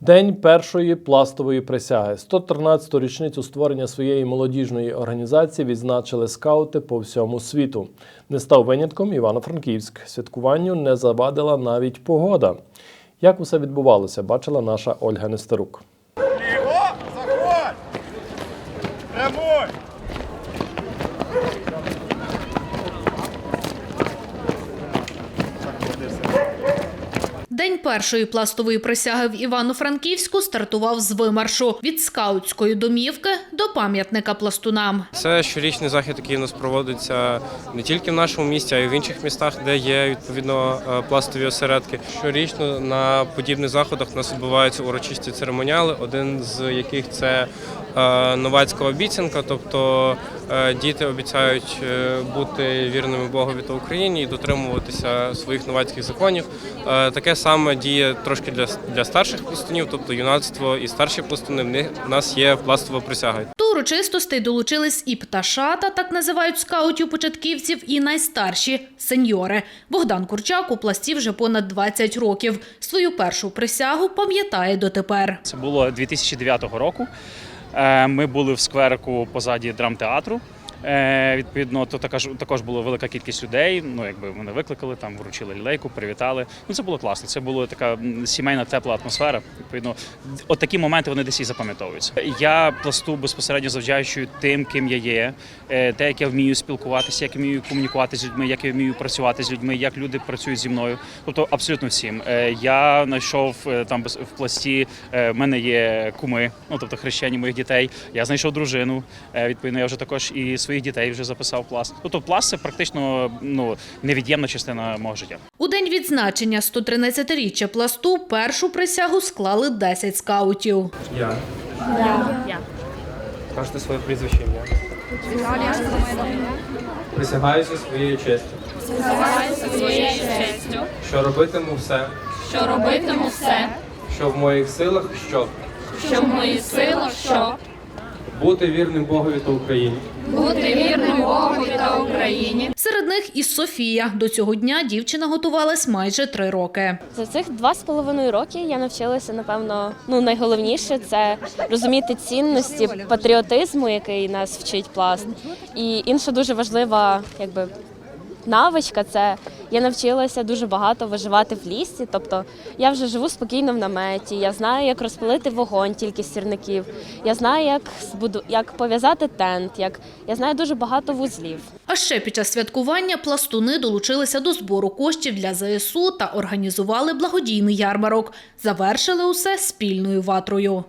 День першої пластової присяги. 113-ту річницю створення своєї молодіжної організації відзначили скаути по всьому світу. Не став винятком Івано-Франківськ. Святкуванню не завадила навіть погода. Як усе відбувалося, бачила наша Ольга Нестерук. Ліго, заходь! Прямуй! День першої пластової присяги в Івано-Франківську стартував з вимаршу від скаутської домівки до пам'ятника пластунам. Це щорічний захід, який у нас проводиться не тільки в нашому місті, а й в інших містах, де є відповідно е, пластові осередки. Щорічно на подібних заходах у нас відбуваються урочисті церемоніали, один з яких це е, новацька обіцянка, тобто діти обіцяють е, бути вірними Богові та Україні і дотримуватися своїх новацьких законів. Е, Таке саме діє трошки для, для старших пластунів, тобто юнацтво і старші пластуни. В них в нас є пластова присяга. До урочистостей долучились і пташата, так називають скаутів-початківців, і найстарші сеньори. Богдан Курчак у пласті вже понад 20 років. Свою першу присягу пам'ятає дотепер. Це було 2009 року. Е, Ми були в скверику позаді драмтеатру. Е, Відповідно, то також також була велика кількість людей. Ну, якби мене викликали, там вручили лілейку, привітали. Ну це було класно. Це була така сімейна тепла атмосфера. Відповідно, от такі моменти вони десь і запам'ятовуються. Я пласту безпосередньо завдячую тим, ким я є, е, те, як я вмію спілкуватися, як я вмію комунікувати з людьми, як я вмію працювати з людьми, як люди працюють зі мною. Тобто абсолютно всім. Е, Я знайшов там в пласті. В мене є куми, ну тобто хрещені моїх дітей. Я знайшов дружину. Відповідно, я вже також і своїх дітей вже записав пласт. Тобто пласт це практично ну невід'ємна частина мого життя. У день відзначення 113-річчя пласту першу присягу склали 10 скаутів. Я. Я. Кажете своє прізвище ім'я. Присягаюся своєю честю. своєю честю, Що робитиму все, що робитиму все, що в моїх силах, щоб що в моїх силах, щоб бути вірним Богові та Україні. бути вірним Богу та Україні. Серед них і Софія. До цього дня дівчина готувалась майже три роки. За цих два з половиною роки я навчилася, напевно, ну найголовніше це розуміти цінності патріотизму, який нас вчить пласт. І інша дуже важлива, якби. Навичка це я навчилася дуже багато виживати в лісі. Тобто я вже живу спокійно в наметі. Я знаю, як розпалити вогонь тільки сірників. Я знаю, як збуду, як пов'язати тент. Як я знаю дуже багато вузлів. А ще під час святкування пластуни долучилися до збору коштів для ЗСУ та організували благодійний ярмарок. Завершили усе спільною ватрою.